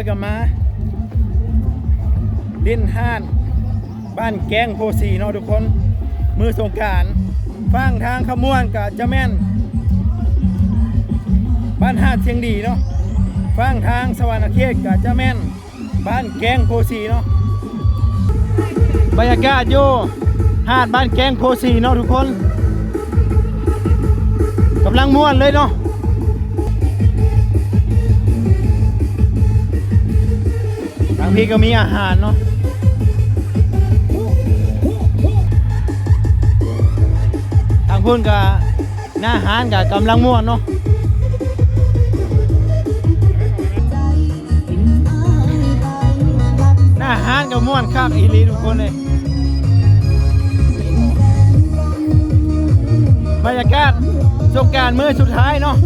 อยกับมาลิ้นห้าน บ้านแกงโพสีเนาะทุกคน มือสงการฟังทางขมวนกับจะแม่น บ้านหาดเชียงดีเนาะฟังทางสวรรคเขตกับจะแม่น บ้านแกงโพสีเนาะบรรยากาศอยู่หาดบ้านแกงโพสีเนาะทุกคนกำลังม่วนเลยเนาะางพี่ก็มีอาหารเนาะทางพุ่นกับหน้าอาหารกับกำลังม่วนเนาะหน้าหางกับม่วนคักอีหลีทุกคนเลยบรรยากาศสงการมื้อสุดท้ายเนาะ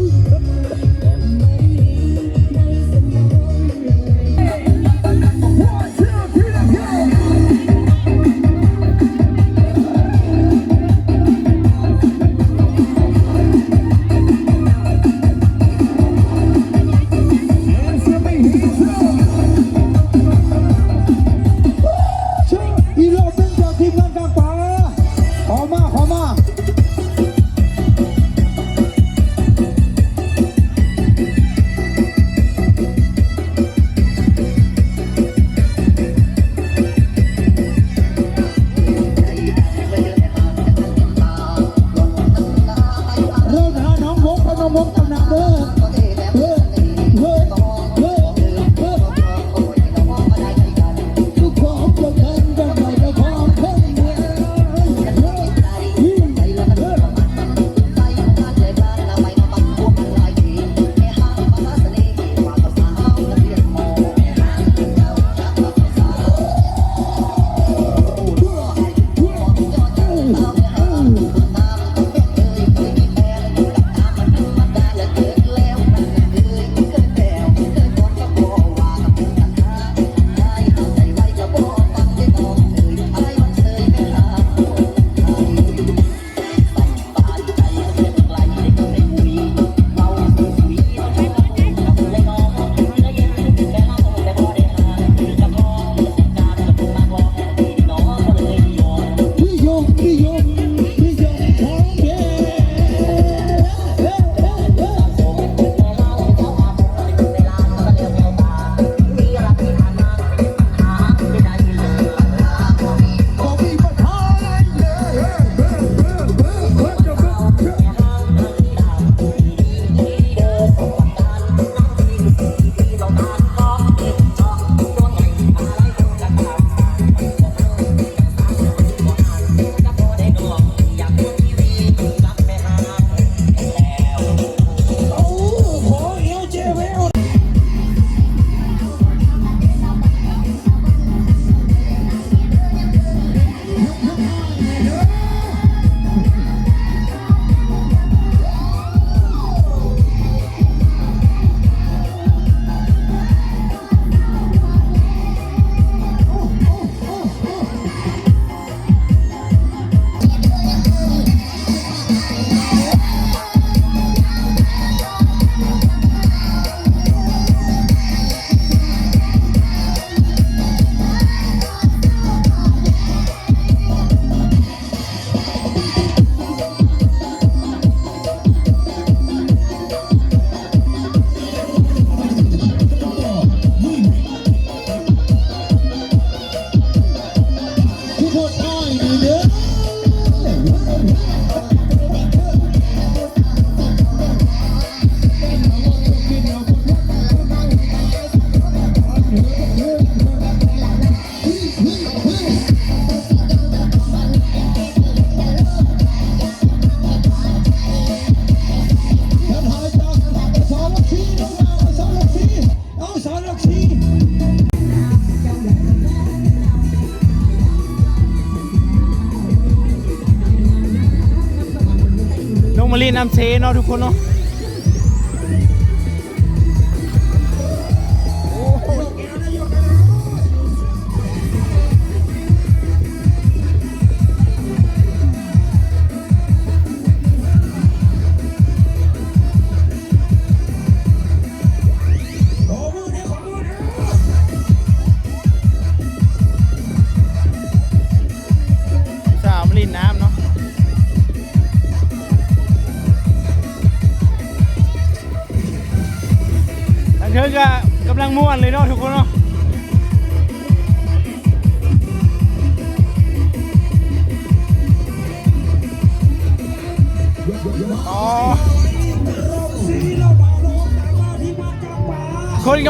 น้ำเชเนาะทุกคนเนาะ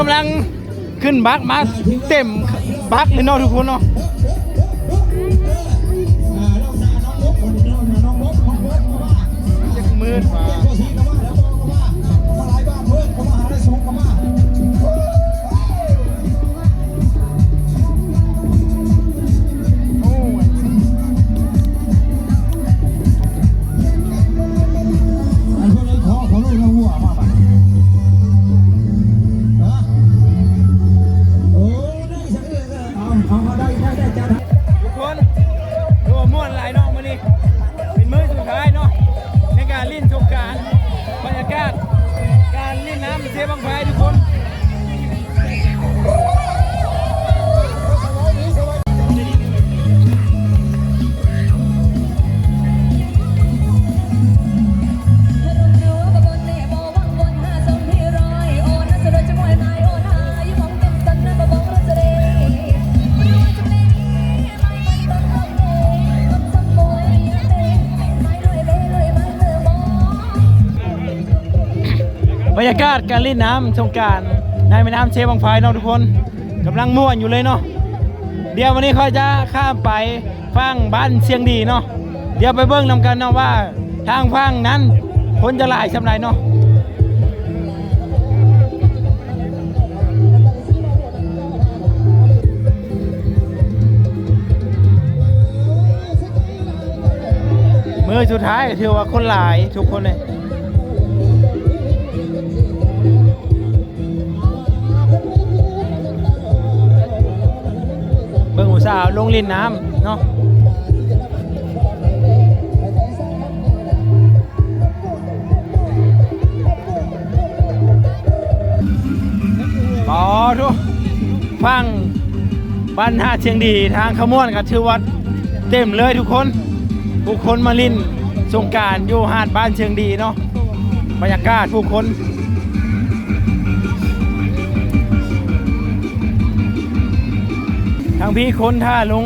กำลังขึ้นบักมาเต็มบักเลยเนาะทุกคนเนาะ ยากาศการเล่นน้ำสงกรารในแม่น้ำเชบังไฟเนาะทุกคนกำลังม่วนอยู่เลยเนาะเดี๋ยววันนี้เขาจะข้ามไปฟังบ้านเชียงดีเนาะเดี๋ยวไปเบิ้งนำกันเนาะว่าทางฟังนั้นคนจะหลายชำไรเนาะมือสุดท้ายถือว่าคนหลายทุกคนเลย ลงเล่นน้ำเนาะอ๋อทุกฟังบ้านท่าเชียงดีทางขมวนกับชื่อวัดเต็มเลยทุกคนผู้คนมาลินสงการอยู่หาดบ้านเชียงดีเนาะบรรยากาศผู้คนางพี่คนท่าลง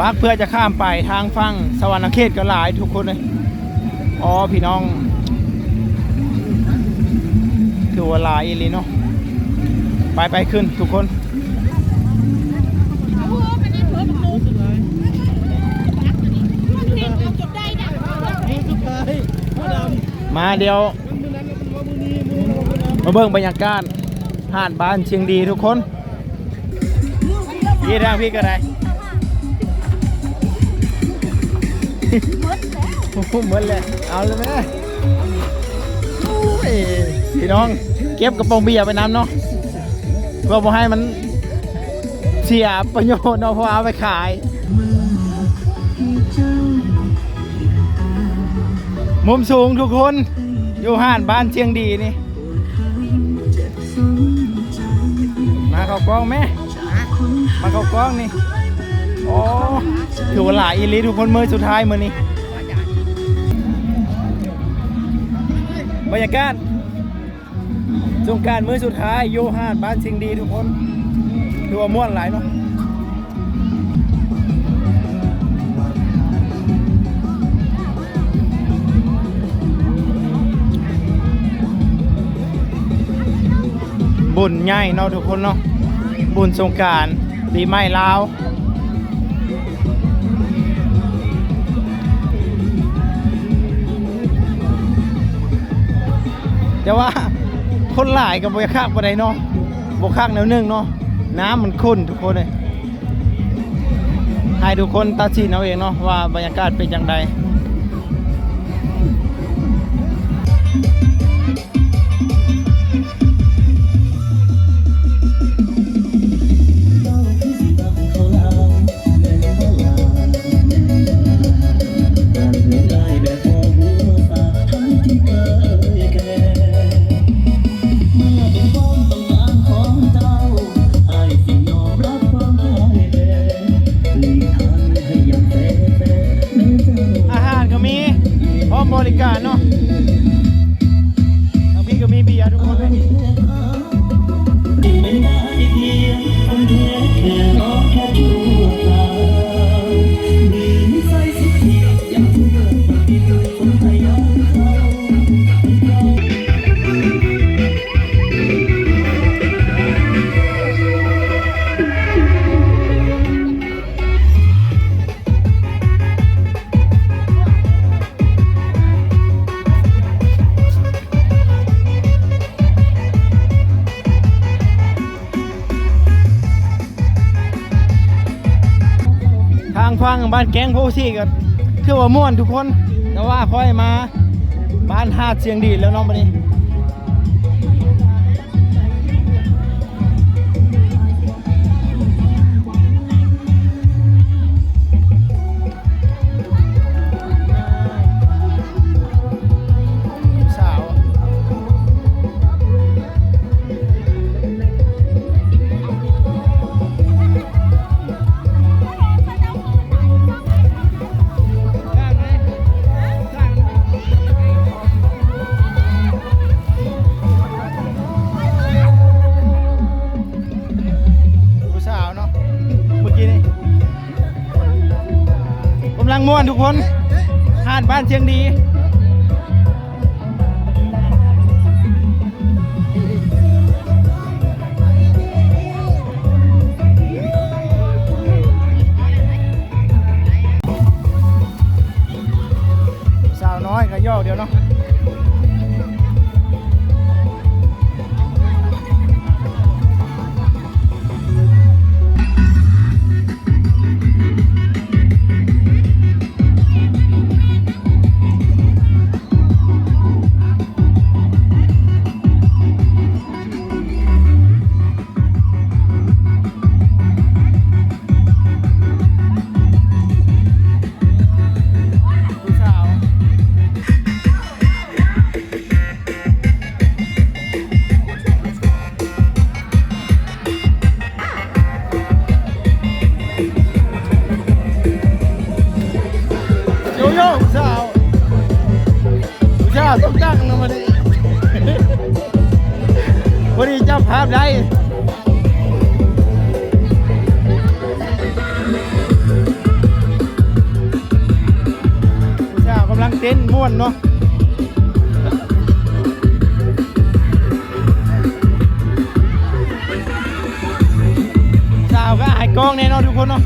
บักเพื่อจะข้ามไปทางฟังสวรรคเขตก็หลายทุกคนเลยอ๋อพี่น้องถือว่าหลายอีลีเนาะไปไปขึ้นทุกคนมาเดียวมาเบิ่งบรรยากาศหาดบ้านเชียงดีทุกคน ยี่ทางพี่ก็ได้เหมือนเลยเอาเลยไหมโอ้ยพี่น้อง เก็บกระป๋องเบียร์ไปน้ำเนาะเพื่อบ่ให้มันเสียประโยชน์เนาะเพราะเอาไปขายมุมสูงทุกคนอยู่ห้านบ้านเชียงดีนี่ มาเข้ากล้องไหม มาเข้ากล้องนี่อ๋อถือว่าหลายอีลีทุกคนมือสุดท้ายมือนี้บรรยากาศสงการมือสุดท้ายโยฮานบ้านชิงดีทุกคนถือว่าม่วนหลายเนาะบุญใหญ่เนาะทุกคนเนาะบุญสงการ ปีใหม่ลาวแต่ว่าคนหลายกับบคักบ่ได้เนาะบคักแนวหนึงเนาะน้ำมันข้นทุกคนเลยให้ทุกคนตัดสินเอาเองเนาะว่าบรรยากาศเป็นอย่างไร ฟังบ้านแกงโพซี่ก็คือว่าม่วนทุกคนแต่ว่าค่อยมาบ้านหาดเสียงดีแล้วน้องบัดนี้ังม่วนทุกคนห่านบ้านเชียงดี องแน่นอนทุกคนเนาะ